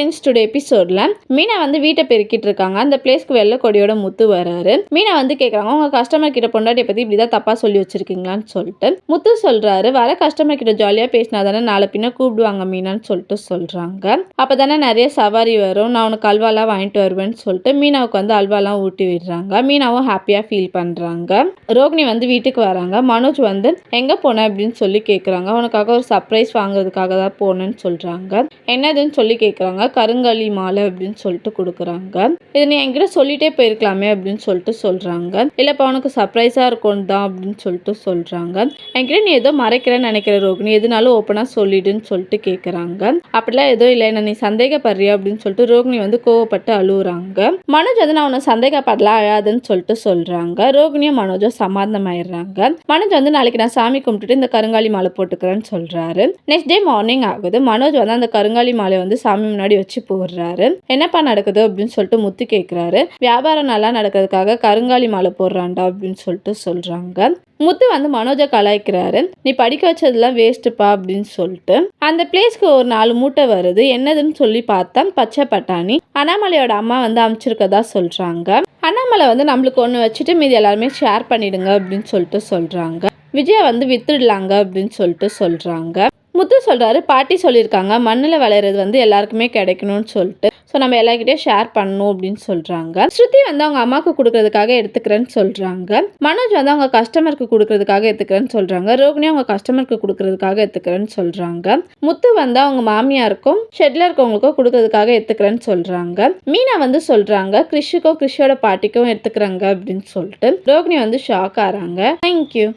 Friends today எபிசோடில் மீனா வந்து வீட்டை பெருக்கிட்டு இருக்காங்க. அந்த பிளேஸ்க்கு வெள்ளை கொடியோட முத்து வராரு. மீனா வந்து கேட்குறாங்க உங்கள் கஸ்டமர் கிட்ட பொண்டாட்டியை பற்றி இப்படி தான் தப்பாக சொல்லி வச்சிருக்கீங்களான்னு சொல்லிட்டு. முத்து சொல்கிறாரு வர கஸ்டமர் கிட்ட ஜாலியாக பேசினா தானே நாளை பின்ன கூப்பிடுவாங்க மீனான்னு சொல்லிட்டு சொல்கிறாங்க அப்போ தானே நிறைய சவாரி வரும். நான் உனக்கு அல்வாலாம் வாங்கிட்டு வருவேன்னு சொல்லிட்டு மீனாவுக்கு வந்து அல்வாலாம் ஊட்டி விடுறாங்க. மீனாவும் ஹாப்பியாக ஃபீல் பண்ணுறாங்க ரோகிணி வந்து வீட்டுக்கு வராங்க. மனோஜ் வந்து எங்கே போன? அப்படின்னு சொல்லி கேட்குறாங்க உனக்காக ஒரு சர்ப்ரைஸ் வாங்குறதுக்காக தான் போனேன்னு சொல்கிறாங்க என்னதுன்னு சொல்லி கேட்குறாங்க கருங்காலி மாலை அப்படின்னு சொல்லிட்டு கொடுக்குறாங்க. இது நீ என்கிட்ட சொல்லிட்டே போயிருக்கலாமே அப்படின்னு சொல்லிட்டு சொல்கிறாங்க இல்லைப்பா உனக்கு சர்ப்ரைஸாக இருக்கும் தான் அப்படின்னு சொல்லிட்டு சொல்கிறாங்க என்கிட்ட நீ ஏதோ மறைக்கிறேன்னு நினைக்கிற ரோகிணி. எதுனாலும் ஓப்பனாக சொல்லிடுன்னு சொல்லிட்டு கேட்குறாங்க அப்படிலாம் ஏதோ இல்லை. என்ன நீ சந்தேகப்படுறியா அப்படின்னு சொல்லிட்டு ரோகிணி வந்து கோவப்பட்டு அழுகுறாங்க மனோஜ் வந்து நான் உன்னை சந்தேகப்படலாம் அழாதுன்னு சொல்லிட்டு சொல்கிறாங்க ரோகிணியும் மனோஜும் சமாதானம் ஆயிடுறாங்க மனோஜ் வந்து நாளைக்கு நான் சாமி கும்பிட்டுட்டு இந்த கருங்காலி மாலை போட்டுக்கிறேன்னு சொல்கிறாரு நெக்ஸ்ட் டே மார்னிங் ஆகுது. மனோஜ் வந்து அந்த கருங்காலி மாலை வந்து சாமி முன்னாடி வச்சு போடுறாரு. என்னப்பா நடக்குது அப்படின்னு சொல்லிட்டு முத்து கேட்குறாரு வியாபாரம் நல்லா நடக்கிறதுக்காக கருங்காலி மாலை போடுறான்டா அப்படின்னு சொல்லிட்டு சொல்கிறாங்க முத்து வந்து மனோஜை கலாய்க்கிறாரு. நீ படிக்க வச்சதெல்லாம் வேஸ்ட்டுப்பா அப்படின்னு சொல்லிட்டு. அந்த பிளேஸ்க்கு ஒரு நாலு மூட்டை வருது. என்னதுன்னு சொல்லி பார்த்தா பச்சை பட்டாணி. அண்ணாமலையோட அம்மா வந்து அமைச்சிருக்கதா சொல்கிறாங்க அண்ணாமலை வந்து நம்மளுக்கு ஒன்று வச்சுட்டு மீதி எல்லாருமே ஷேர் பண்ணிடுங்க அப்படின்னு சொல்லிட்டு சொல்கிறாங்க விஜயா வந்து வித்துடலாங்க அப்படின்னு சொல்லிட்டு சொல்கிறாங்க முத்து சொல்கிறாரு பாட்டி சொல்லியிருக்காங்க மண்ணில் விளையிறது வந்து எல்லாருக்குமே கிடைக்கணும்னு சொல்லிட்டு. ஸோ நம்ம எல்லாருக்கிட்டே ஷேர் பண்ணணும் அப்படின்னு சொல்கிறாங்க ஸ்ருதி வந்து அவங்க அம்மாவுக்கு கொடுக்கறதுக்காக எடுத்துக்கிறேன்னு சொல்கிறாங்க மனோஜ் வந்து அவங்க கஸ்டமருக்கு கொடுக்கறதுக்காக எடுத்துக்கிறேன்னு சொல்கிறாங்க ரோகிணி அவங்க கஸ்டமருக்கு கொடுக்கறதுக்காக எடுத்துக்கிறேன்னு சொல்கிறாங்க முத்து வந்து அவங்க மாமியாருக்கும் ஷெட்ல இருக்கவங்களுக்கும் கொடுக்கறதுக்காக எடுத்துக்கிறேன்னு சொல்கிறாங்க மீனா வந்து சொல்கிறாங்க கிறிஷுக்கும் கிறிஷோட பாட்டிக்கும் எடுத்துக்கிறாங்க அப்படின்னு சொல்லிட்டு. ரோகிணி வந்து ஷாக் ஆகிறாங்க தேங்க்யூ